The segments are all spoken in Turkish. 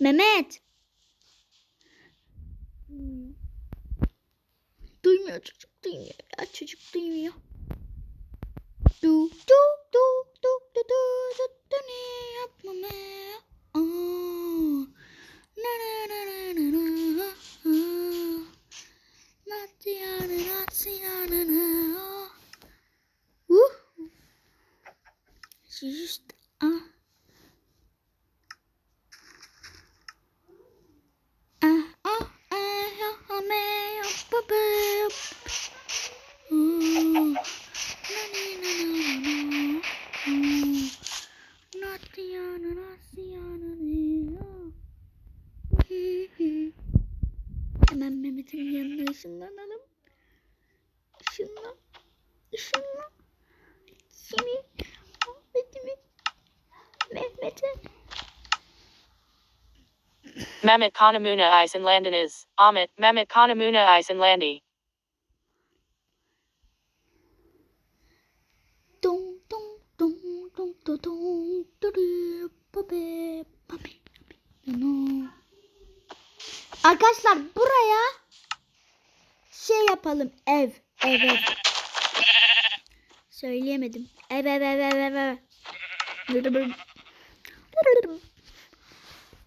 Mehmet. Duymuyor çocuk duymuyor ya çocuk duymuyor. Du du du du du du du du ne yapma me. Aa. Na na na na na na. Aa. Not yana not yana na. Uh. Just. Ah ah ah ya ha me ya pa pa ya. Mm. Na na na na na. Mm. Not yana not yana na. Hı hı. Hemen Mehmet'in yanına ışınlanalım. Işınla. Işınla. Seni. Ahmet'imi. Mehmet'e. Mehmet Kanamuna Isenlandinez, Ahmet Mehmet Kanamuna Isenlandi. Dum dum dum dum dum dum dum babe babe no. Arkadaşlar buraya şey yapalım ev ev ev. Söyleyemedim. Ev ev ev ev.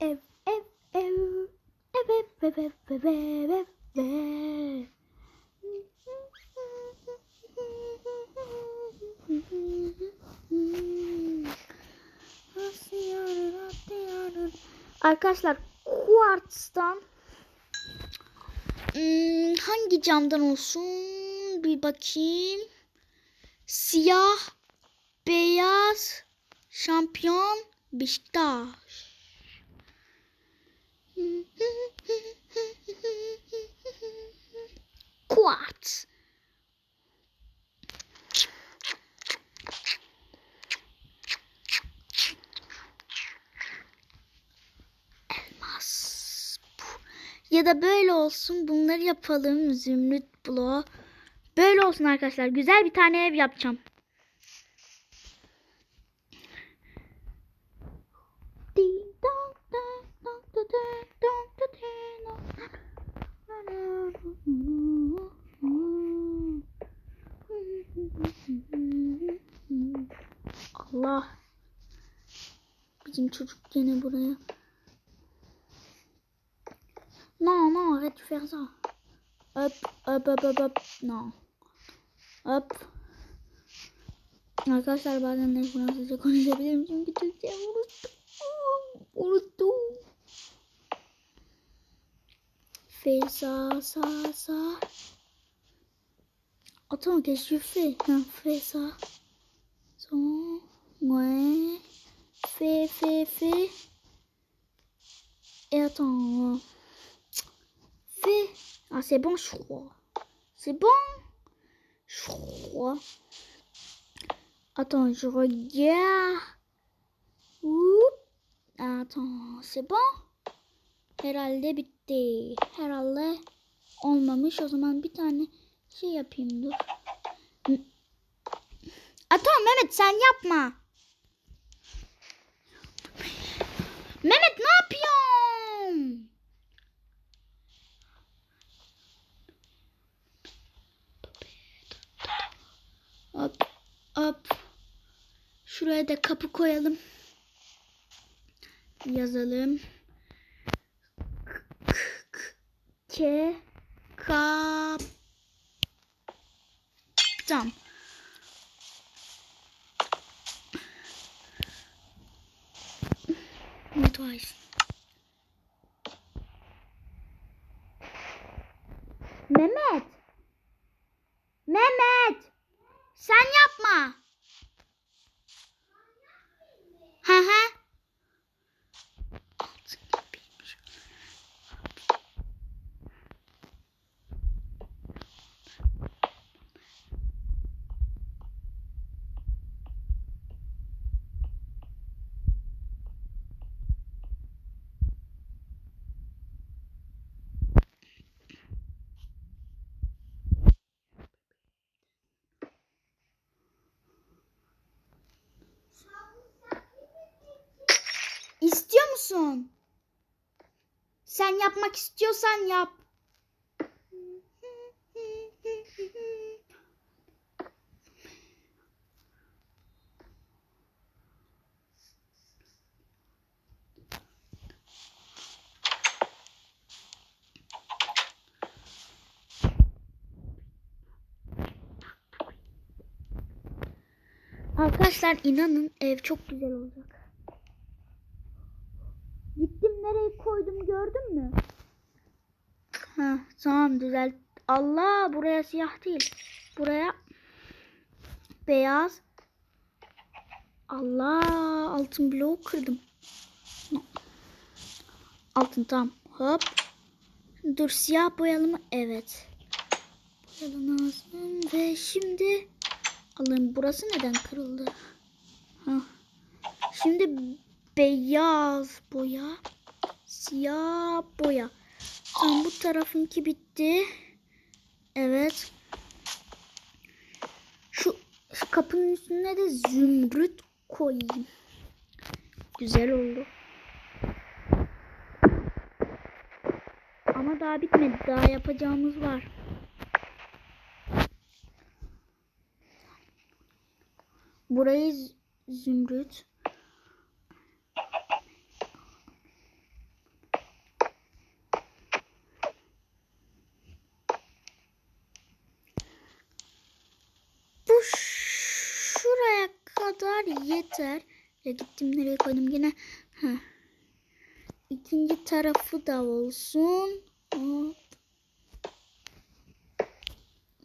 Ev ev ev ev ev ev ev ev ev ev. Arkadaşlar kuartstan hmm, hangi camdan olsun bir bakayım. Siyah, beyaz, şampiyon, Beşiktaş. Kuarts. Elmas. Ya da böyle olsun. Bunları yapalım. Zümrüt bloğu. Böyle olsun arkadaşlar. Güzel bir tane ev yapacağım. Allah. Bizim çocuk gene buraya. Non, non, arrête de faire ça. Hop, hop, hop, hop, hop. Non. Hop. Arkadaşlar bazen de Fransızca konuşabilirim çünkü Türkçe unuttum. Unuttum. Fais ça, ça, ça. Attends, qu'est-ce que je fais fais ça. Son. Ouais. Fais, fais, fais. Et attends. Fais. Ah, c'est bon, je crois. C'est bon? Je crois. Attends, je regarde. Oup. Attends, c'est bon Herhalde bitti. Herhalde olmamış. O zaman bir tane şey yapayım dur. M- Attends Mehmet sen yapma. Mehmet ne yapıyorsun? Hop hop. Şuraya da kapı koyalım. Yazalım. K kap Tamam. Mutfağız. Mehmet. Mehmet. Sen yapma. Hı hı. Altın gibiymiş. İstiyor musun? Sen yapmak istiyorsan yap. Arkadaşlar inanın ev çok güzel olacak. Nereye koydum gördün mü? Ha tamam düzelt. Allah buraya siyah değil. Buraya beyaz. Allah altın bloğu kırdım. Altın tam. Hop. Dur siyah boyalı mı? Evet. Boyalı lazım. Ve şimdi Allah'ım burası neden kırıldı? Ha. Şimdi beyaz boya. Siyah boya. Tamam bu tarafınki bitti. Evet. Şu, şu kapının üstüne de zümrüt koyayım. Güzel oldu. Ama daha bitmedi. Daha yapacağımız var. Burayı zümrüt. Bu ş- şuraya kadar yeter. Ya gittim nereye koydum yine. Ha. İkinci tarafı da olsun. Hop.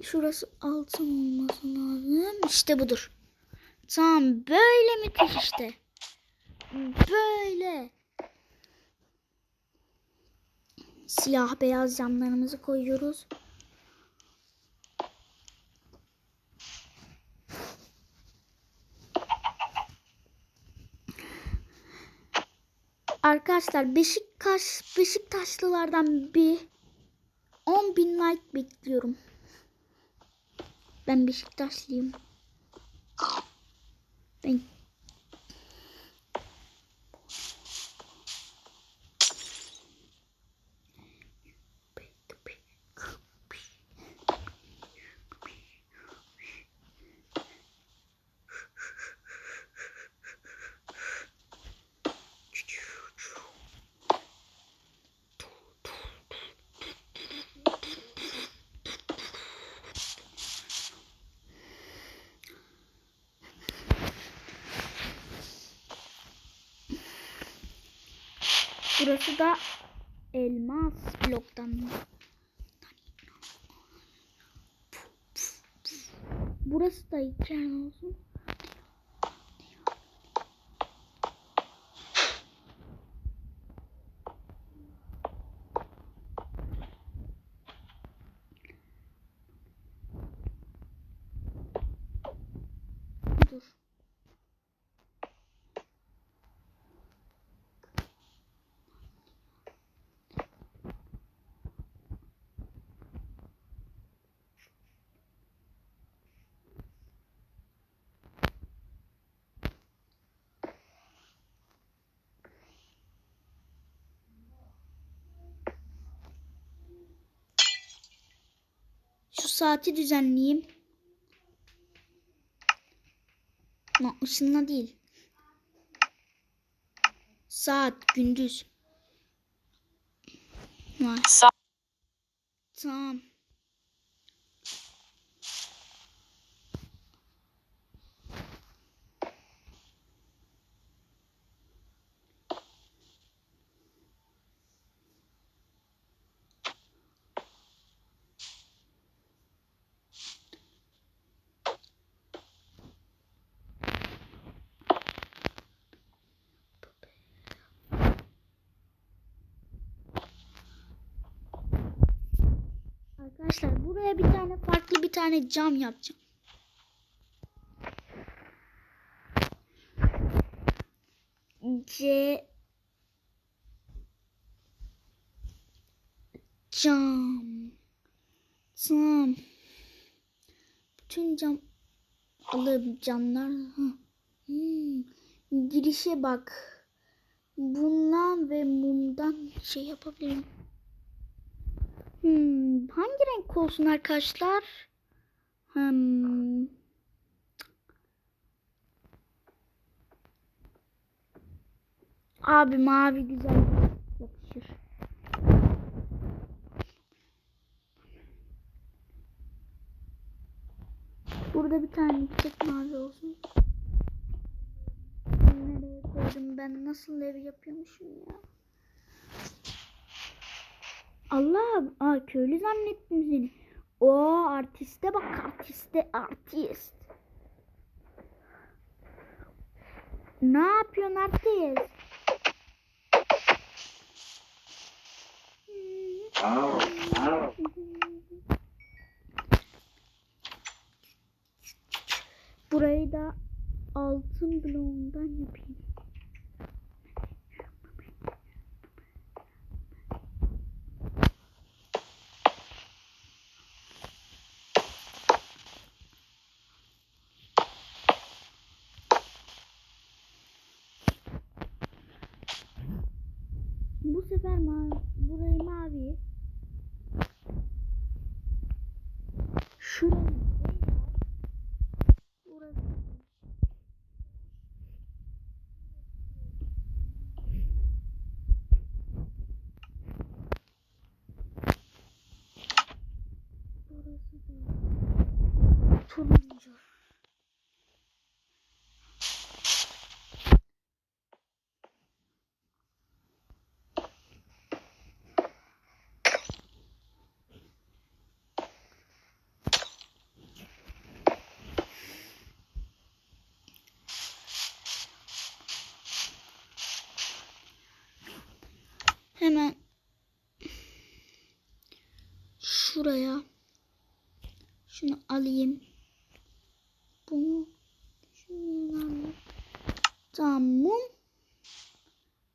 Şurası altın olması lazım. İşte budur. Tamam böyle müthiş işte. Böyle. Siyah beyaz camlarımızı koyuyoruz. Arkadaşlar Beşiktaş Beşiktaşlılardan bir 10 bin like bekliyorum. Ben Beşiktaşlıyım. Ben Burası da elmas bloktan. Burası da hikaye olsun. Dur. Şu saati düzenleyeyim. Lan ışınla değil. Saat gündüz. Var. Sa- Tamam. Arkadaşlar buraya bir tane farklı bir tane cam yapacağım. C cam cam bütün cam alıp camlar. Hmm. girişe bak bundan ve mumdan şey yapabilirim. Hmm, hangi renk olsun arkadaşlar? Hmm. Abi mavi güzel yakışır. Burada bir tane tek mavi olsun. Nereye koydum ben nasıl ev yapıyormuşum ya. Allah aa köylü zannettim seni. O artiste bak artiste artist. Ne yapıyorsun artist? Burayı da altın bloğundan yapayım. Bu sefer mavi, burayı mavi. Şurayı beyaz. Burası. Burası da turuncu. Hemen şuraya şunu alayım. Bunu alayım. Tamam.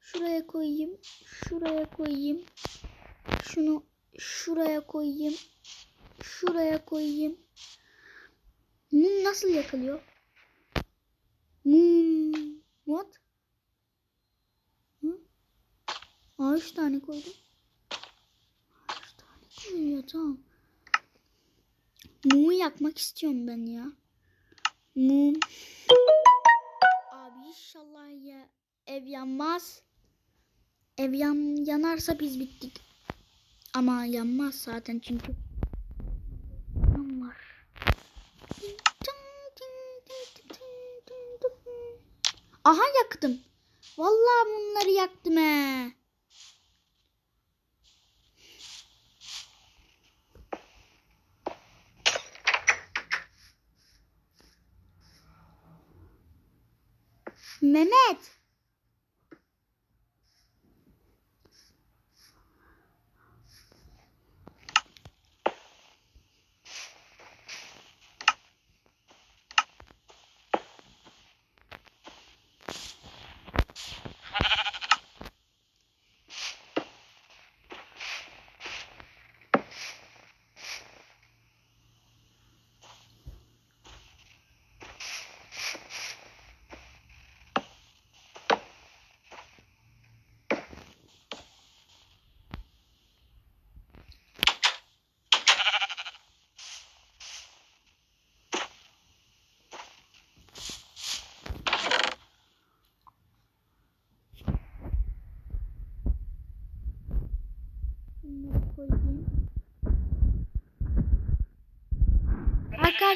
Şuraya koyayım. Şuraya koyayım. Şunu şuraya koyayım. Şuraya koyayım. Mum nasıl yakılıyor? Mum. Aa, üç tane koydum. Üç tane koyuyor tamam. Mumu yakmak istiyorum ben ya. Mum. Abi inşallah ya ev yanmaz. Ev yan, yanarsa biz bittik. Ama yanmaz zaten çünkü. Yan var. Aha yaktım. Vallahi bunları yaktım he. Mehmet.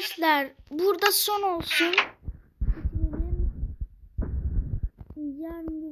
Arkadaşlar burada son olsun. Yarın